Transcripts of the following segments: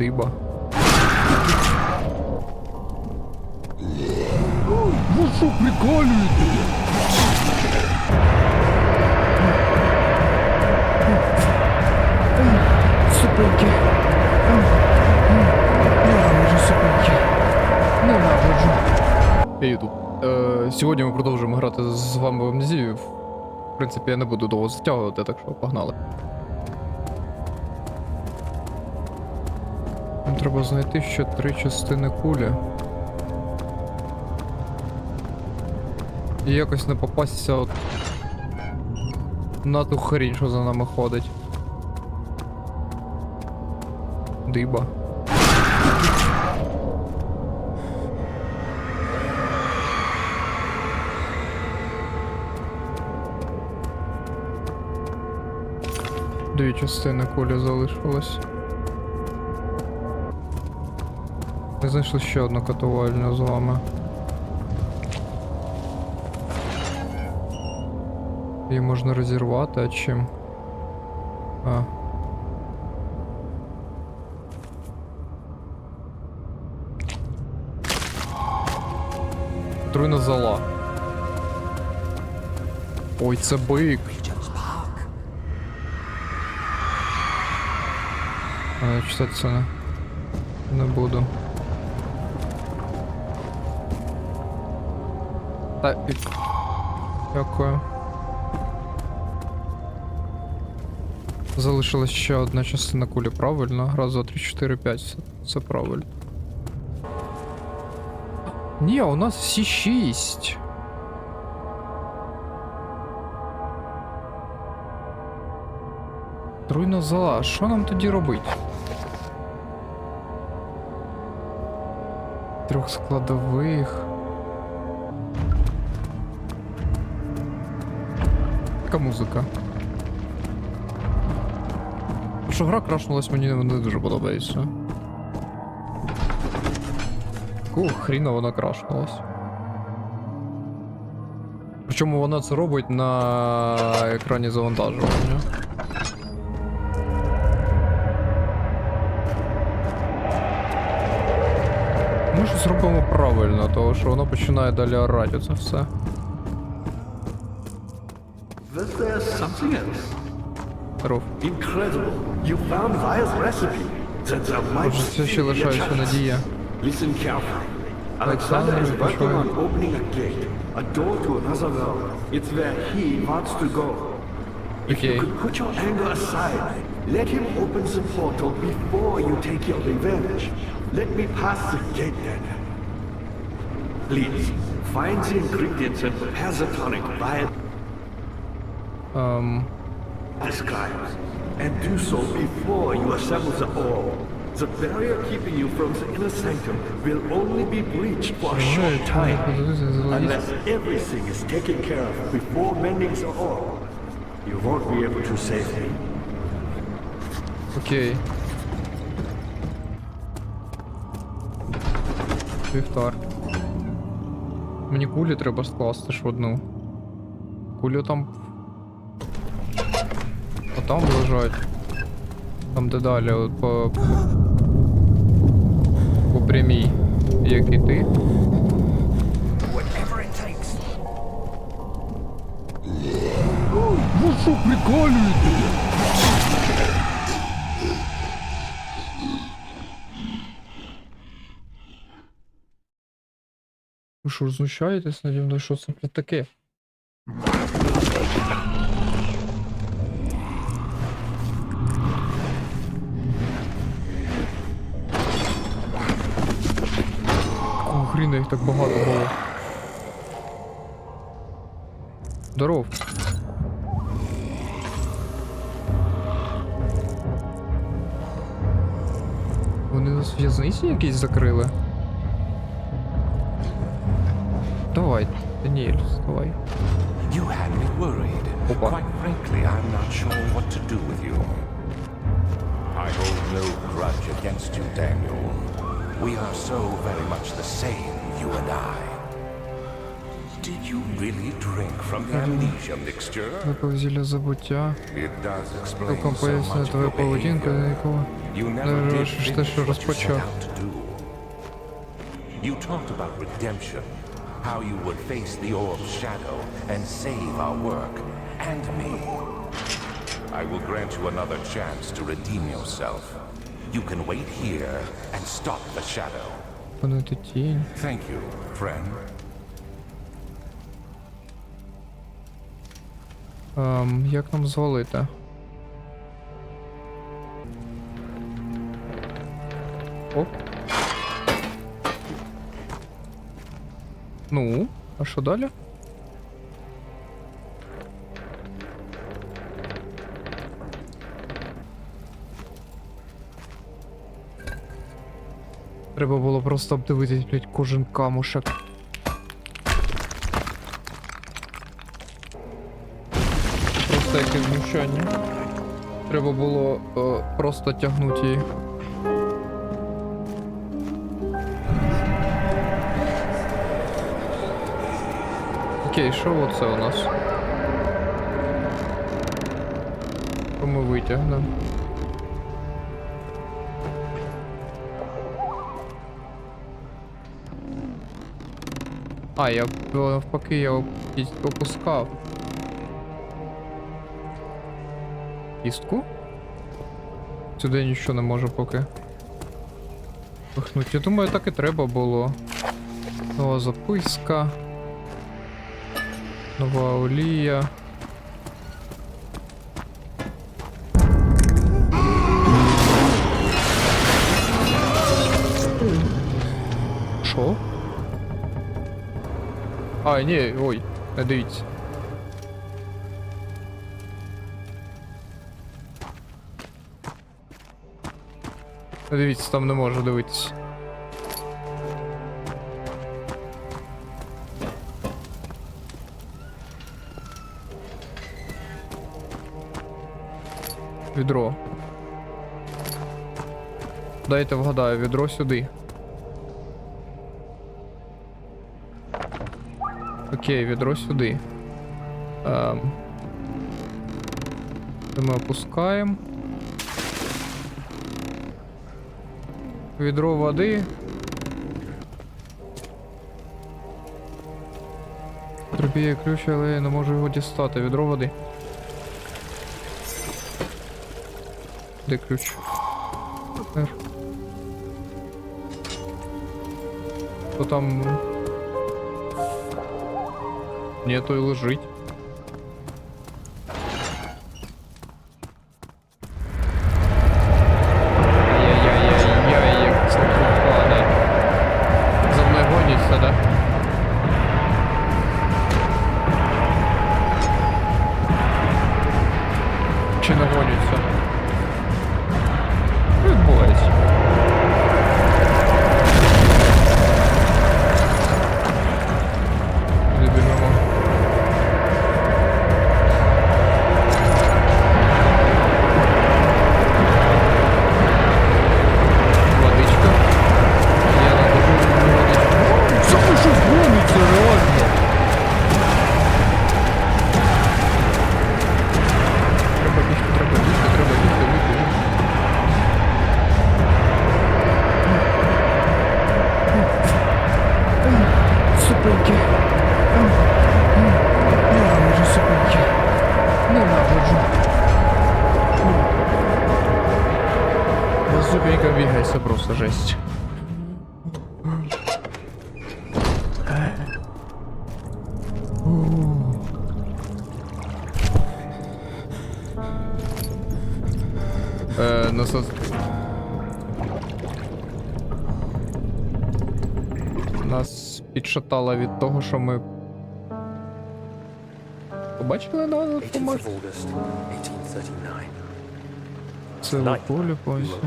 Диба. Ви що, приколюєте? Супинки. Ненавиджу супинки. Ненавиджу. Hey, YouTube. Е, сьогодні ми продовжуємо грати з вами в Амнезію. В принципі, я не буду довго затягувати, так що погнали. Нам треба знайти ще три частини кулі. І якось не попастися от на ту хрінь, що за нами ходить. Диба. Дві частини кулі залишилось. Ми знайшли ще одну катувальню з вами. Її можна розірвати, а чим? А. Труйна зала. Ой, це бик. А, я читати це не, не буду. Та, Дякую. Залишилась ще одна частина кулі, правильно? Раз, два, три, чотири, п'ять. Все, все правильно. Ні, у нас всі шість. Труйна зала, що нам тоді робити? Трьох складових. Яка музика? Що гра крашнулась, мені не дуже подобається. Якого хріна вона крашнулась? Причому вона це робить на екрані завантажування. Ми ж зробимо правильно, тому що воно починає далі орати це все. something else? Ров. Incredible. You found Via's recipe. That there might Може, все ще still be a лишається chance. надія. Listen carefully. Alexander is working on opening a gate, a door to another world. It's where he wants to go. If Okay. you could put your anger aside, let him open the portal before you take your revenge. Let me pass the gate then. Please, find the ingredients and prepare the tonic via Ем, describes, and do so before you assemble the orb. The barrier keeping you from the inner sanctum will only be breached for a short time, unless everything is taken care of before mending the orb. You won't be able to save me. окей. Вівтар. Мені кулі треба скласти ж в одну. Кулі там. Там лежать. Там де далі, от по. По прямій. Як і ти. Ну що приколюєте? Ви що, знущаєтесь наді мною? Що це таке? Хріна їх так багато було? Здоров. Вони нас в'язниці якісь закрили? Давай, Даніель, давай. You had me worried. Opa. Quite frankly, I'm not sure what to do with you. I hold no grudge against you, Daniel. We are so very much the same, you and I. Did you really drink from the amnesia mixture? Випив зілля забуття. It does explain Цілком so пояснює much of твою your поведінку, behavior. якого You never не did вирішиш те, finish що what you set розпочав. out to do. You talked about redemption, how you would face the orb's shadow and save our work and me. I will grant you another chance to redeem yourself. You can wait here and stop the shadow. Пинути тінь. Thank you, friend. Ем, як нам звалити? Оп. Ну, а що далі? Треба було просто обдивитись, блядь, кожен камушек. Просто яке знущання. Треба було е, просто тягнути її. Окей, що оце у нас? Ми витягнемо? А, я навпаки я опускав. Кістку? Сюди нічого не можу поки. Пихнуть. Я думаю, так і треба було. Нова записка. Нова олія. А, ой, не дивіться. Не Дивіться, там не можу дивитися. Відро. Дайте вгадаю, відро сюди. Окей, відро сюди. Ем. Це ми опускаємо. Відро води. В ключ, але я не можу його дістати. Відро води. Де ключ? То там. Ні, то й лежить. Я зупинка бігає, це просто жесть. Насос. Нас підшатало від того, що ми. Побачили на 18th of August, 1839. Поле we повністю.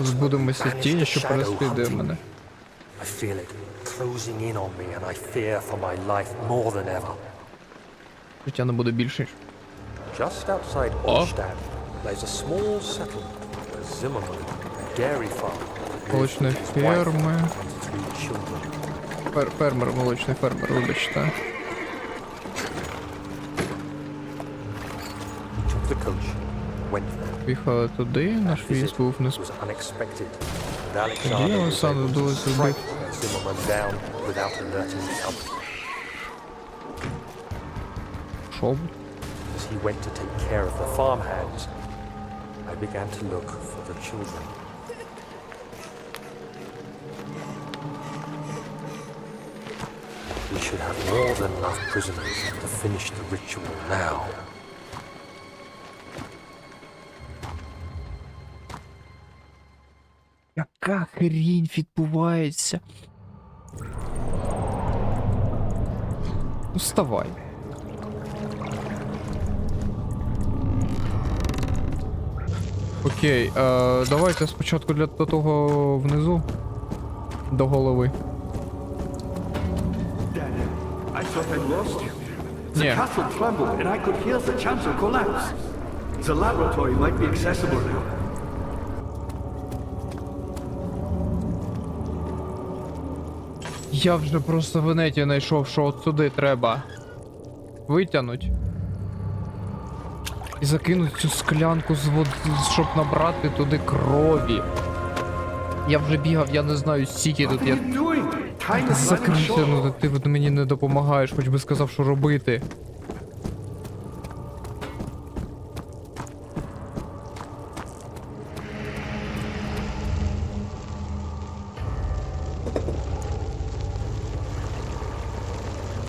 Збудемося тіні, що переслідує мене. I feel it closing in on me and I fear for my life more than ever. Життя не буде більше. Just outside Oh. Olstad lies a small settlement where Zimmerman, a dairy lives Молочної ферми. Фер, фермер, молочний фермер, вибачте. Поїхали туди, наш That віз visit був не was unexpected, and Тоді Alexander was Олександру able to вдалося strike вбити. Zimmerman down without alerting the others. шоб. As he went to take care of the farmhands, I began to look for the children. We should have more than enough prisoners to finish the ritual now. Яка хрінь відбувається? Ну, Вставай. Окей, е, давайте спочатку для до того внизу. До голови. You. The castle trembled and I could hear the chancel collapse. The laboratory might be accessible now. Я вже просто в інеті знайшов, що от сюди треба витягнуть. І закинуть цю склянку з вод... щоб набрати туди крові. Я вже бігав, я не знаю, стільки тут я. Закрити, ну ти мені не допомагаєш, хоч би сказав, що робити.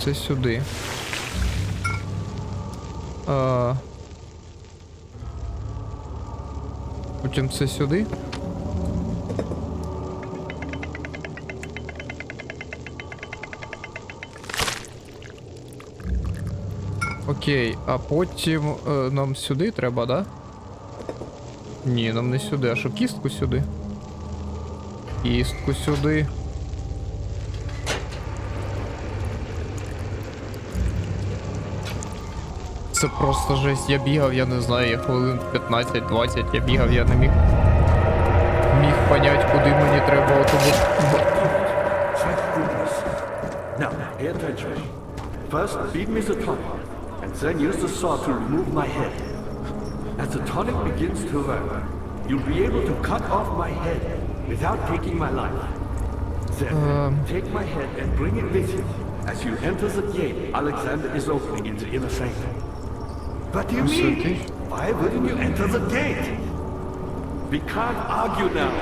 Це сюди. А... Потім це сюди. Окей, а потім е, нам сюди треба, да? Ні, нам не сюди, а що кістку сюди. Кістку сюди. Це просто жесть. Я бігав, я не знаю, я хвилин 15-20 я бігав, я не міг. Міг понять, куди мені треба отому. Now, pay attention. First, beat me the tonic, and then use the saw to remove my head. As the tonic begins to work, you'll be able to cut off my head without taking my life. Then, take my head and bring it with you. As you enter the gate, Alexander is opening in the inner sanctum. What do you mean? Why wouldn't you enter the gate? We can't argue now.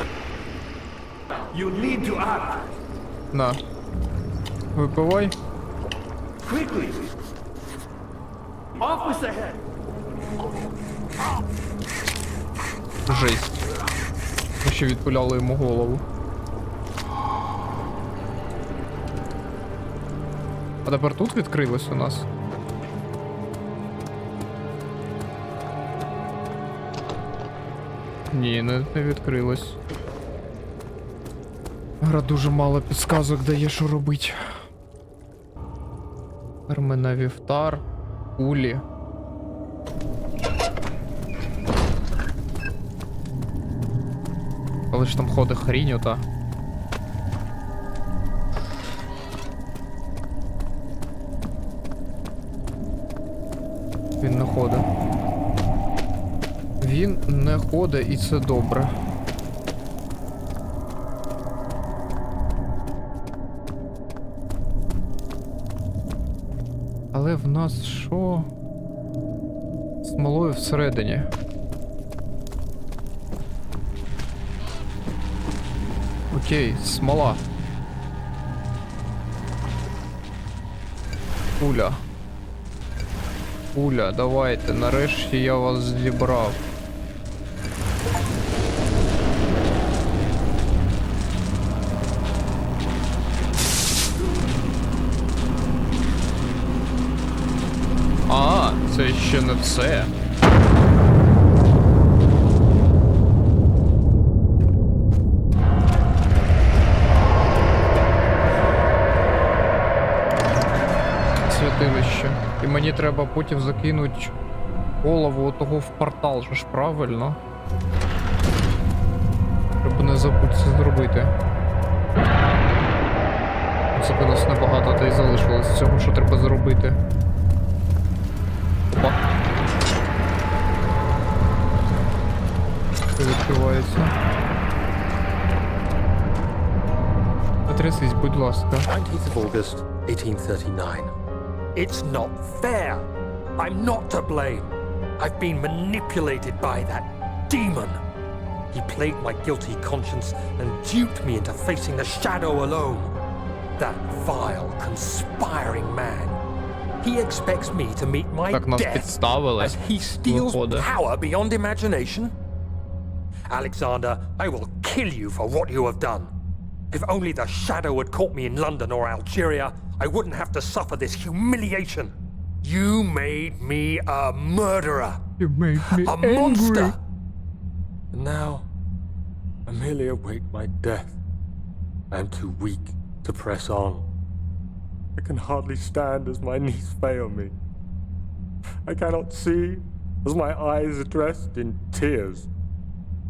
You need to act. На. Випивай. Quickly! Off with the head! Жесть. Ми ще відпуляли йому голову. А тепер тут відкрилось у нас. Ні, не, не відкрилось. Гра дуже мало підсказок дає, що робить. Тепер вівтар, кулі. Але ж там ходить хрінь ота. Він не ходить. Ходить і це добре. Але в нас що? Смолою всередині. Окей, смола. Пуля. Пуля, давайте, нарешті я вас зібрав. Ще не все. Святилище. І мені треба потім закинути голову того в портал, ж правильно. Треба не забути це зробити. принципі, нас небагато та й залишилось цього, що треба зробити. Це відкривається. Потрясись, будь ласка. 19th of August, 1839. It's not fair. I'm not to blame. I've been manipulated by that demon. He played my guilty conscience and duped me into facing the shadow alone. That vile, conspiring man. He expects me to meet my Так нас death підставили. as he steals Виходить. power beyond imagination. Alexander, I will kill you for what you have done. If only the shadow had caught me in London or Algeria, I wouldn't have to suffer this humiliation. You made me a murderer, You make me a monster. And now, I merely await my death. I am too weak to press on. I can hardly stand as my knees fail me. I cannot see as my eyes are dressed in tears.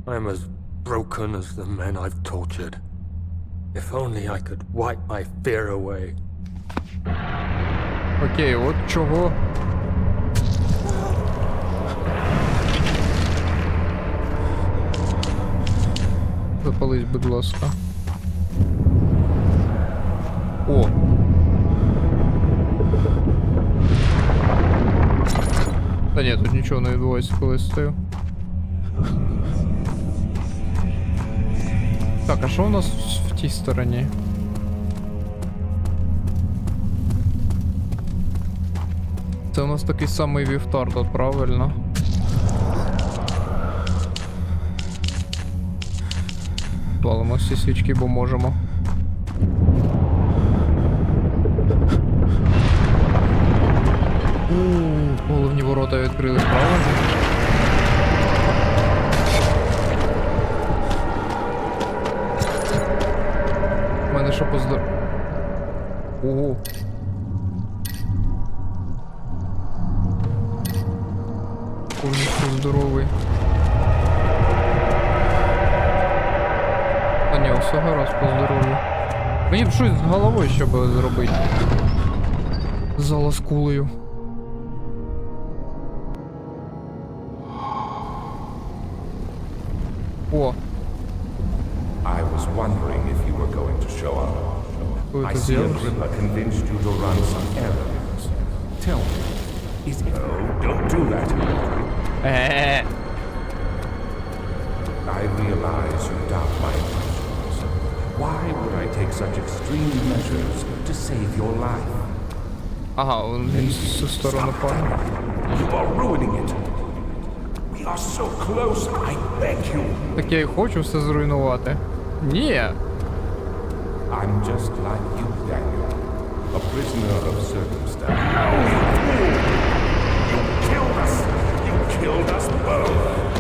I am as broken as the men I've tortured. If only I could wipe my fear away. Окей, от чого. Запались, будь ласка. О. Та ні, тут нічого не відбувається, коли я стою. Так, а що у нас в тій стороні? Це у нас такий самий вівтар тут, правильно? Палимо всі свічки, бо можемо. Все гаразд по здоров'ю. Мені б щось з головою щоб зробити. Зала з кулею. О, I was wondering if you were going to show up. I see з'явився. Agrippa convinced you to run some errands. Tell me, is it... No, don't do that. I realize you doubt my. Why would I take such extreme measures to save your life? Ага, он- він з цю сторону пане. You are ruining it. We are so close, I beg you. Так я і хочу все зруйнувати. Ні. I'm just like you, Daniel. A prisoner of circumstance. No, you fool! You killed us! You killed us both!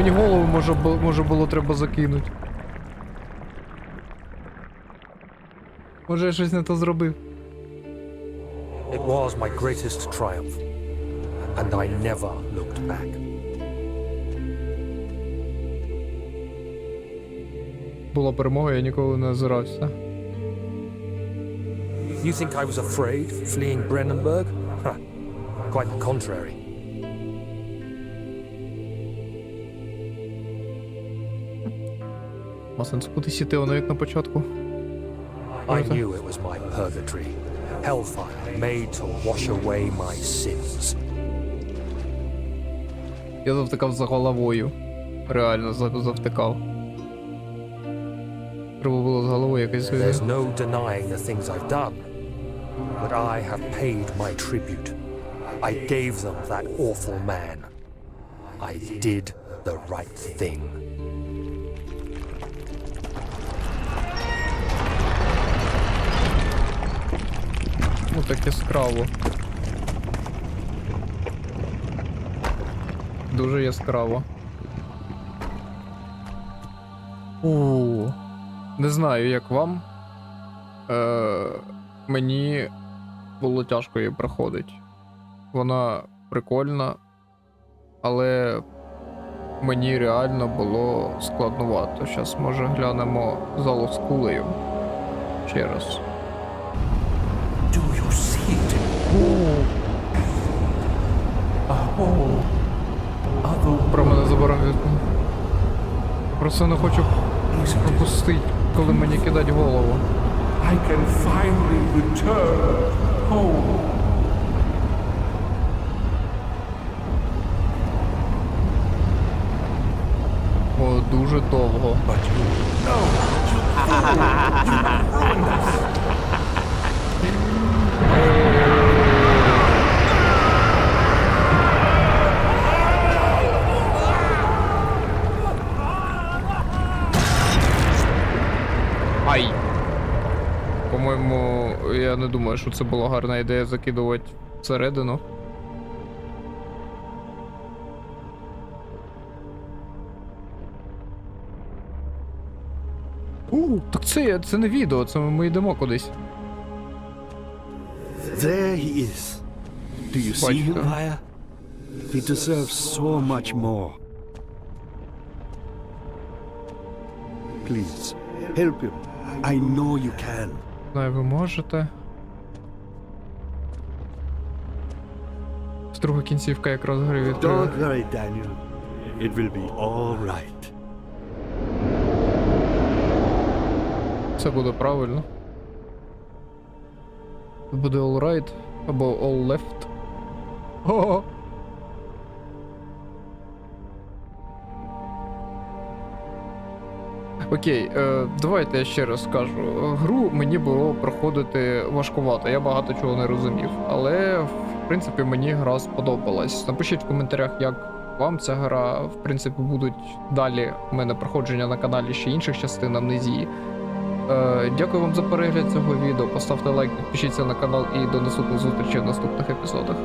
Мені голову може, може було треба закинути. Може я щось не то зробив. It was my greatest triumph, and I never looked back. Була перемога, я ніколи не озирався. You think I was afraid fleeing Brennenburg? Quite the contrary. Масенс кудись іти, воно як на початку. I knew it was my purgatory, hellfire made to wash away my sins. Я завтикав за головою. Реально завтикав. Треба було з головою якось. There's no denying the things I've done, but I have paid my tribute. I gave them that awful man. I did the right thing. Ну так яскраво. Дуже яскраво. У. Не знаю, як вам. Е, мені було тяжко її проходити. Вона прикольна, але мені реально було складнувато. Зараз, може, глянемо залу з кулею. Ще раз. Про мене заборонив. Просто не хочу пропустити, коли мені кидать голову. I can finally return home. О, дуже довго. But you, no, you fool! You Ай! По-моєму, я не думаю, що це була гарна ідея закидувати всередину. У, так це, це не відео, це ми йдемо кудись. There he is. Do you see him, Батько. He deserves so much more. Please, help him. I know you can. Знаю, ви можете. Друга кінцівка якраз гри відкрила. Don't worry, Daniel. It will be all right. Це буде правильно. Буде all right або all left. О! Окей, е, давайте я ще раз скажу. Гру мені було проходити важкувато, я багато чого не розумів. Але в принципі мені гра сподобалась. Напишіть в коментарях, як вам ця гра. В принципі, будуть далі в мене проходження на каналі ще інших частин амнезії. Е, дякую вам за перегляд цього відео. Поставте лайк, підпишіться на канал і до наступних зустрічей в наступних епізодах.